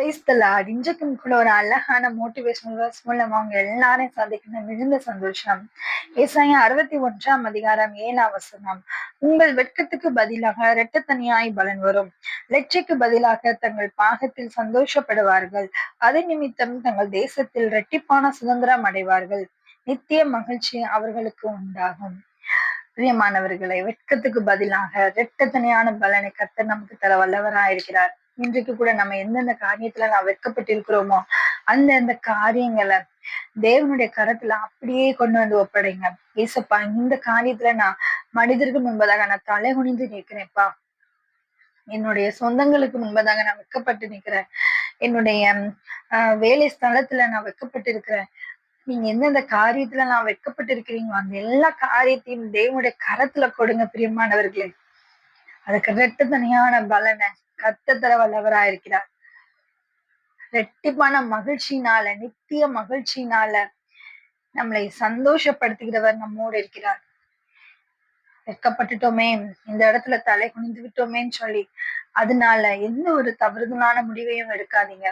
பேசல இன்றைக்கும் கூட ஒரு அழகான மோட்டிவேஷனல் வேர்ஸ் மூலம் அவங்க எல்லாரையும் சந்திக்கணும். மிகுந்த சந்தோஷம். ஏசாயா அறுபத்தி ஒன்றாம் அதிகாரம் ஏழாம் வசனம். உங்கள் வெட்கத்துக்கு பதிலாக இரட்டத்தனியாய் பலன் வரும். லட்சைக்கு பதிலாக தங்கள் பாகத்தில் சந்தோஷப்படுவார்கள். அது நிமித்தம் தங்கள் தேசத்தில் இரட்டிப்பான சுதந்திரம் அடைவார்கள். நித்திய மகிழ்ச்சி அவர்களுக்கு உண்டாகும். பிரியமானவர்களை வெட்கத்துக்கு பதிலாக இரட்டத்தனியான பலனை கத்த நமக்கு தர வல்லவராயிருக்கிறார். இன்றைக்கு கூட நம்ம எந்தெந்த காரியத்துல நான் வெட்கப்பட்டிருக்கிறோமோ அந்த அந்த காரியங்களை தேவனுடைய கரத்துல அப்படியே கொண்டு வந்து ஒப்படைங்க. ஏசப்பா இந்த காரியத்துல நான் மனிதருக்கு முன்பதாக நான் தலை குனிந்து நிற்கிறேன்ப்பா. என்னுடைய சொந்தங்களுக்கு முன்பதாக நான் வெக்கப்பட்டு நிற்கிறேன். என்னுடைய வேலை ஸ்தலத்துல நான் வெட்கப்பட்டு இருக்கிறேன் நீங்க எந்தெந்த காரியத்துல நான் வெட்கப்பட்டு இருக்கிறீங்களோ அந்த எல்லா காரியத்தையும் தேவனுடைய கரத்துல கொடுங்க பிரியமானவர்களே. அதுக்கு ரெட்டு தனியான பலனை கத்த தர வல்லவரா இருக்கிறார் ரெட்டிப்பான மகிழ்ச்சினால நித்திய மகிழ்ச்சினால நம்மளை சந்தோஷப்படுத்துகிறவர் நம்மோடு இருக்கிறார். வெட்கப்பட்டுட்டோமே இந்த இடத்துல தலை குனிந்து விட்டோமேன்னு சொல்லி அதனால எந்த ஒரு தவறுதலான முடிவையும் எடுக்காதீங்க.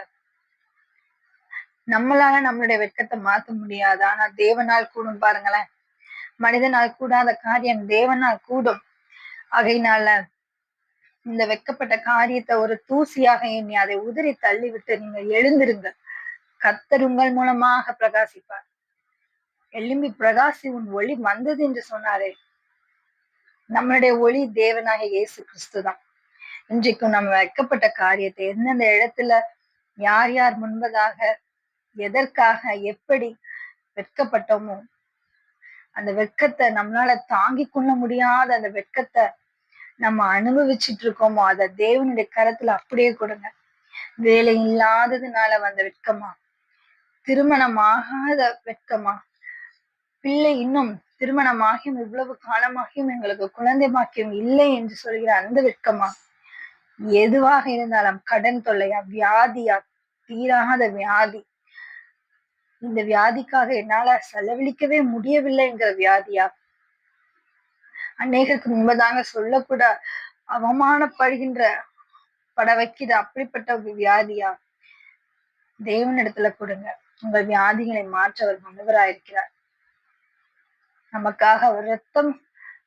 நம்மளால நம்மளுடைய வெட்கத்தை மாத்த முடியாது. ஆனா தேவனால் கூடும் பாருங்களேன். மனிதனால் கூடாத காரியம் தேவனால் கூடும். அகையினால இந்த வெட்கப்பட்ட காரியத்தை ஒரு தூசியாக எண்ணி அதை உதிரி தள்ளிவிட்டு நீங்க எழுந்திருங்க கத்தர் உங்கள் மூலமாக பிரகாசிப்பார். எலும்பி பிரகாசி உன் ஒளி வந்தது என்று சொன்னாரே. நம்மளுடைய ஒளி தேவனாக இயேசு கிறிஸ்து தான். இன்றைக்கும் நம்ம வைக்கப்பட்ட காரியத்தை எந்தெந்த இடத்துல யார் யார் முன்பதாக எதற்காக எப்படி வெட்கப்பட்டோமோ அந்த வெட்கத்தை நம்மளால தாங்கிக் கொள்ள முடியாத அந்த வெட்கத்தை நம்ம அனுபவிச்சுட்டு இருக்கோமோ அதை தேவனுடைய கரத்துல அப்படியே கொடுங்க. வேலை இல்லாததுனால வந்த வெட்கமா? திருமணம் ஆகாத வெட்கமா? பிள்ளை இன்னும் திருமணமாகியும் இவ்வளவு காலமாகியும் எங்களுக்கு குழந்தை பாக்கியம் இல்லை என்று சொல்கிற அந்த வெட்கமா? எதுவாக இருந்தாலும் கடன் தொல்லையா வியாதியா? தீராத வியாதி. இந்த வியாதிக்காக என்னால செலவழிக்கவே முடியவில்லைங்கிற வியாதியா? அநேகருக்கு முன்பதாங்க சொல்லக்கூட அவமானப்படுகின்ற பட வைக்கிற அப்படிப்பட்ட ஒரு வியாதியா? தேவனிடத்துல கொடுங்க. உங்கள் வியாதிகளை மாற்ற அவர் வல்லவராயிருக்கிறார் நமக்காக அவர் ரத்தம்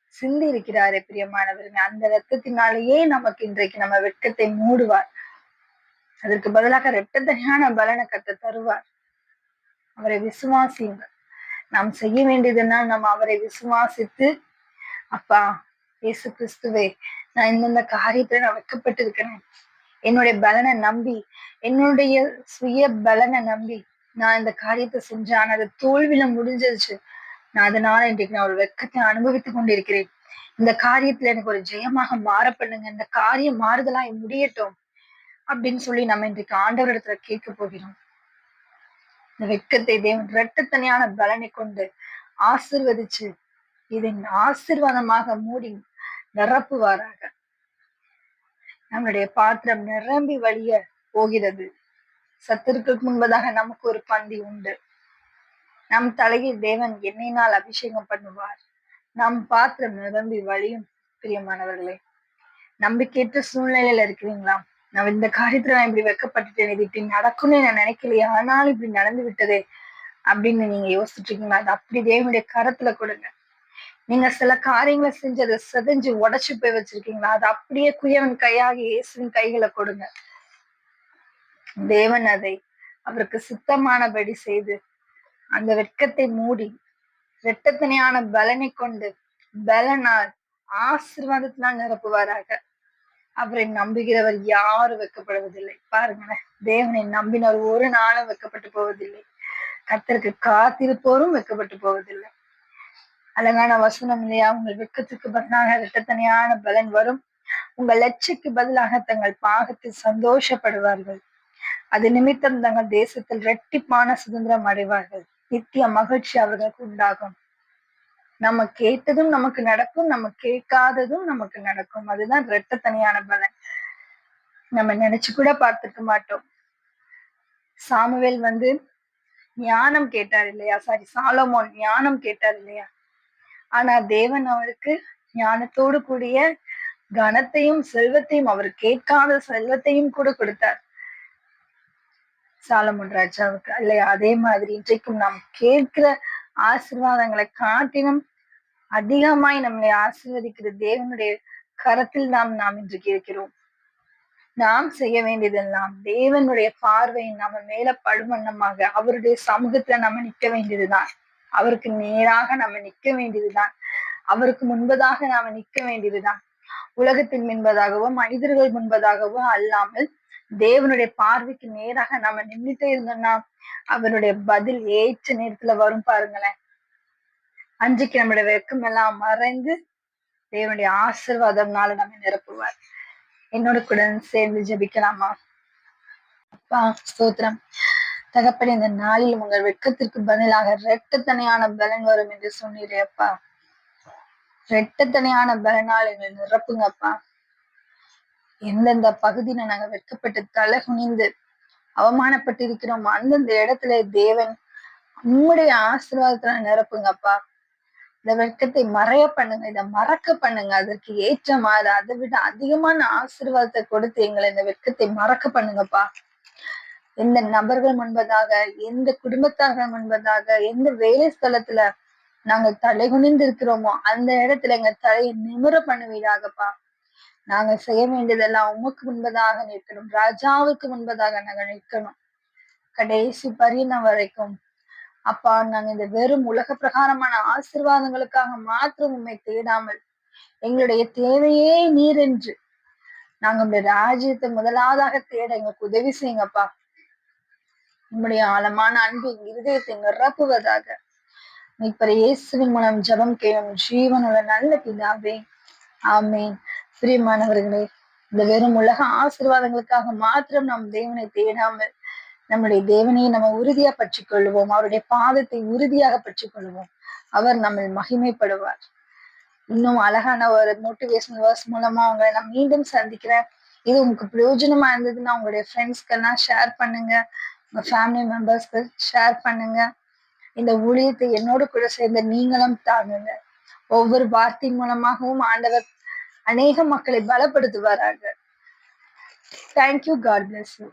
சிந்தி இருக்கிறாரே பிரியமானவருங்க அந்த ரத்தத்தினாலேயே நமக்கு இன்றைக்கு நம்ம வெட்கத்தை மூடுவார். அதற்கு பதிலாக இரட்டத்தனியான பலனை கத்த தருவார். அவரை விசுவாசியுங்கள். நாம் செய்ய வேண்டியதுன்னா நம்ம அவரை விசுவாசித்து அப்பா இயேசு கிறிஸ்துவே நான் இந்தந்த காரியத்துல நான் வைக்கப்பட்டு இருக்கிறேன் என்னுடைய பலனை நம்பி என்னுடைய சுய பலனை நம்பி நான் இந்த காரியத்தை செஞ்சேன். அது தோல்வியில முடிஞ்சிருச்சு. நான் அதனால இன்றைக்கு நான் ஒரு வெக்கத்தை அனுபவித்துக் கொண்டிருக்கிறேன். இந்த காரியத்துல எனக்கு ஒரு ஜெயமாக மாற பண்ணுங்க. இந்த காரியம் மாறுதலா முடியட்டும் அப்படின்னு சொல்லி நம்ம இன்றைக்கு ஆண்டவரிடத்துல கேட்க போகிறோம். இந்த வெட்கத்தை தேவன் இரட்டத்தனையான பலனை கொண்டு ஆசிர்வதிச்சு இதை ஆசிர்வாதமாக மூடி நிரப்புவாராக. நம்மளுடைய பாத்திரம் நிரம்பி வழிய போகிறது. சத்திற்கு முன்பதாக நமக்கு ஒரு பந்தி உண்டு. நம் தலையில் தேவன் எண்ணினால் அபிஷேகம் பண்ணுவார். நம் பாத்திரம் நிரம்பி வழியும் பிரியமானவர்களே. நம்பிக்கையற்ற சூழ்நிலையில இருக்கிறீங்களா? நான் இந்த காரியத்துல நான் இப்படி வெக்கப்பட்டுட்டேன் இது இப்படி நடக்கும்னு நான் நினைக்கலையே ஆனாலும் இப்படி நடந்து விட்டதே அப்படின்னு நீங்க யோசிச்சுட்டு இருக்கீங்களா? அது அப்படி தேவனுடைய கரத்துல கொடுங்க. நீங்க சில காரியங்களை செஞ்சு அதை செதஞ்சு உடைச்சு போய் வச்சிருக்கீங்களா? அது அப்படியே குயவன் கையாக இயேசுவின் கைகளை கொடுங்க. தேவன் அதை அவருக்கு சுத்தமானபடி செய்து அந்த வெட்கத்தை மூடி வெட்டத்தனையான பலனை கொண்டு பலனால் ஆசிர்வாதத்தினால் நிரப்புவாராக. அவரை நம்புகிறவர் யாரும் வைக்கப்படுவதில்லை பாருங்களேன் தேவனை நம்பினவர் ஒரு நாளும் வைக்கப்பட்டு போவதில்லை. கத்தருக்கு காத்திருப்போரும் வைக்கப்பட்டு போவதில்லை. அழகான வசனம் இல்லையா? உங்கள் வெக்கத்துக்கு பதிலாக இரட்டத்தனையான பலன் வரும். உங்கள் லட்சிக்கு பதிலாக தங்கள் பாகத்தில் சந்தோஷப்படுவார்கள். அது நிமித்தம் தங்கள் தேசத்தில் இரட்டிப்பான சுதந்திரம் அடைவார்கள். நித்திய மகிழ்ச்சி அவர்களுக்கு உண்டாகும். நம்ம கேட்டதும் நமக்கு நடக்கும் நம்ம கேட்காததும் நமக்கு நடக்கும். அதுதான் இரட்ட தனியான பலன். நம்ம நினைச்சு கூட பார்த்துக்க மாட்டோம். சாமுவேல் வந்து ஞானம் கேட்டார் இல்லையா? சாரி சாலமோன் ஞானம் கேட்டார் இல்லையா? ஆனா தேவன் அவருக்கு ஞானத்தோடு கூடிய கனத்தையும் செல்வத்தையும் அவர் கேட்காத செல்வத்தையும் கூட கொடுத்தார். சாலமன் ராஜாவுக்கு இல்லையா அதே மாதிரி இன்றைக்கும் நாம் கேட்கிற ஆசீர்வாதங்களை காட்டினும் அதிகமாய் நம்மளை ஆசீர்வதிக்கிற தேவனுடைய கரத்தில் நாம் நாம் இன்றைக்கு இருக்கிறோம். நாம் செய்ய வேண்டியதெல்லாம் தேவனுடைய பார்வையை நம்ம மேல படுமன்னமாக அவருடைய சமூகத்துல நம்ம நிற்க வேண்டியதுதான். அவருக்கு நேராக நம்ம நிக்க வேண்டியதுதான். அவருக்கு முன்பதாக நாம நிக்க வேண்டியதுதான். உலகத்தின் முன்பதாகவோ மனிதர்கள் முன்பதாகவோ அல்லாமல் தேவனுடைய பார்வைக்கு நேராக நாம நின்றுட்டே இருந்தோம்னா அவருடைய பதில் ஏற்ற நேரத்துல வரும் பாருங்களேன். அஞ்சுக்கு நம்முடைய வெக்கம் எல்லாம் மறைந்து தேவனுடைய ஆசிர்வாதம்னால நம்ம நிரப்புவார். என்னோட கூட சேர்ந்து ஜபிக்கலாமா? அப்பா ஸ்தோத்திரம். தகப்பன் இந்த நாளில் உங்கள் வெட்கத்திற்கு பதிலாக ரெட்டத்தனையான பலன் வரும் என்று சொன்னீரேப்பா இரட்டத்தனையான ரெட்டத்தனையான பலனால் எங்களை நிரப்புங்கப்பா எந்தெந்த பகுதியில நாங்க வெட்கப்பட்டு தலை குனிந்து அவமானப்பட்டிருக்கிறோம் அந்தந்த இடத்துல தேவன் உம்முடைய ஆசீர்வாதத்துல நிரப்புங்கப்பா இந்த வெட்கத்தை மறைய பண்ணுங்க இதை மறக்க பண்ணுங்க. அதற்கு ஏற்ற மாதிரி அதை விட அதிகமான ஆசீர்வாதத்தை கொடுத்து எங்களை இந்த வெட்கத்தை மறக்க பண்ணுங்கப்பா எந்த நபர்கள் முன்பதாக எந்த குடும்பத்தார்கள் முன்பதாக எந்த வேலை ஸ்தலத்துல நாங்க தலை குனிந்து இருக்கிறோமோ அந்த இடத்துல எங்க தலையை நிமிர பண்ணுவீராகப்பா. நாங்க செய்ய வேண்டியதெல்லாம் உமக்கு முன்பதாக நிற்கணும் ராஜாவுக்கு முன்பதாக நாங்க நிற்கணும். கடைசி பரிணம் வரைக்கும். அப்பா நாங்க இந்த வெறும் உலக பிரகாரமான ஆசிர்வாதங்களுக்காக மாத்திரம் உண்மை தேடாமல் எங்களுடைய தேவையே நீர் என்று நாங்க உங்களுடைய ராஜ்யத்தை முதலாவதாக தேட எங்களுக்கு உதவி செய்யுங்கப்பா. உம்முடைய ஆழமான அன்பு இருதயத்தை நிரப்புவதாக. இயேசுவின் மூலம் ஜபம் கேளும் ஜீவனுள்ள நல்ல பிதாவே. ஆமேன். பிரியமானவர்களே இந்த வெறும் உலக ஆசீர்வாதங்களுக்காக மாத்திரம் நாம் தேவனை தேடாமல் நம்முடைய தேவனையை நம்ம உறுதியா பற்றி கொள்வோம் அவருடைய பாதத்தை உறுதியாக பற்றி கொள்வோம் அவர் நம்ம மகிமைப்படுவார். இன்னும் அழகான ஒரு மோட்டிவேஷனல் வேர்ஸ் மூலமா அவங்களை நான் மீண்டும் சந்திக்கிறேன். இது உங்களுக்கு பிரயோஜனமா இருந்ததுன்னா உங்களுடைய ஃப்ரெண்ட்ஸ்க்கெல்லாம் ஷேர் பண்ணுங்க. உங்க ஃபேமிலி மெம்பர்ஸ்க்கு ஷேர் பண்ணுங்க. இந்த ஊழியத்தை என்னோட கூட சேர்ந்த நீங்களும் தாங்குங்க. ஒவ்வொரு வார்த்தை மூலமாகவும் ஆண்டவர் அநேக மக்களை பலப்படுத்துவாராக. Thank you God bless you